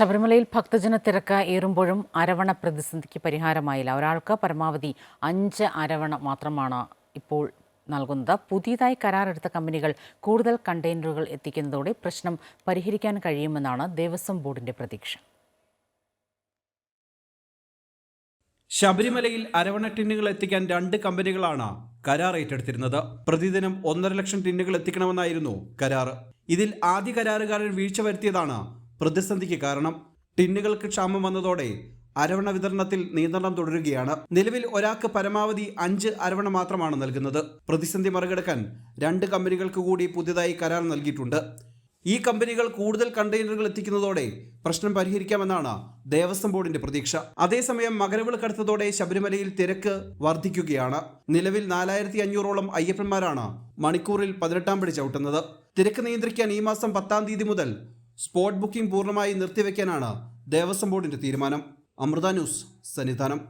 ശബരിമലയിൽ ഭക്തജന തിരക്ക് ഏറുമ്പോഴും അരവണ പ്രതിസന്ധിക്ക് പരിഹാരമായില്ല. ഒരാൾക്ക് പരമാവധി അഞ്ച് അരവണ മാത്രമാണ് ഇപ്പോൾ നൽകുന്നത്. പുതിയതായി കരാറെടുത്ത കമ്പനികൾ കൂടുതൽ കണ്ടെയ്നറുകൾ എത്തിക്കുന്നതോടെ പ്രശ്നം പരിഹരിക്കാൻ കഴിയുമെന്നാണ് ദേവസ്വം ബോർഡിന്റെ പ്രതീക്ഷ. ശബരിമലയിൽ അരവണ ടിന്നുകൾ എത്തിക്കാൻ രണ്ട് കമ്പനികളാണ് കരാർ ഏറ്റെടുത്തിരുന്നത്. പ്രതിദിനം ഒന്നര ലക്ഷം ടിന്നുകൾ എത്തിക്കണമെന്നായിരുന്നു കരാർ. ഇതിൽ ആദ്യ കരാറുകാരൻ വീഴ്ച വരുത്തിയതാണ് പ്രതിസന്ധിക്ക് കാരണം. ടിന്നുകൾക്ക് ക്ഷാമം വന്നതോടെ അരവണ വിതരണത്തിൽ നിയന്ത്രണം തുടരുകയാണ്. നിലവിൽ ഒരാൾക്ക് പരമാവധി അഞ്ച് അരവണ മാത്രമാണ് നൽകുന്നത്. പ്രതിസന്ധി മറികടക്കാൻ രണ്ട് കമ്പനികൾക്ക് കൂടി പുതിയതായി കരാർ നൽകിയിട്ടുണ്ട്. ഈ കമ്പനികൾ കൂടുതൽ കണ്ടെയ്നറുകൾ എത്തിക്കുന്നതോടെ പ്രശ്നം പരിഹരിക്കാമെന്നാണ് ദേവസ്വം ബോർഡിന്റെ പ്രതീക്ഷ. അതേസമയം മകരവിളക്കടുത്തതോടെ ശബരിമലയിൽ തിരക്ക് വർദ്ധിക്കുകയാണ് നിലവിൽ നാലായിരത്തി അഞ്ഞൂറോളം അയ്യപ്പന്മാരാണ് മണിക്കൂറിൽ പതിനെട്ടാം പടി ചവിട്ടുന്നത്. തിരക്ക് നിയന്ത്രിക്കാൻ ഈ മാസം പത്താം തീയതി മുതൽ സ്പോട്ട് ബുക്കിംഗ് പൂർണമായി നിർത്തിവെക്കാനാണ് ദേവസ്വം ബോർഡിന്റെ തീരുമാനം. അമൃത ന്യൂസ് സന്നിധാനം.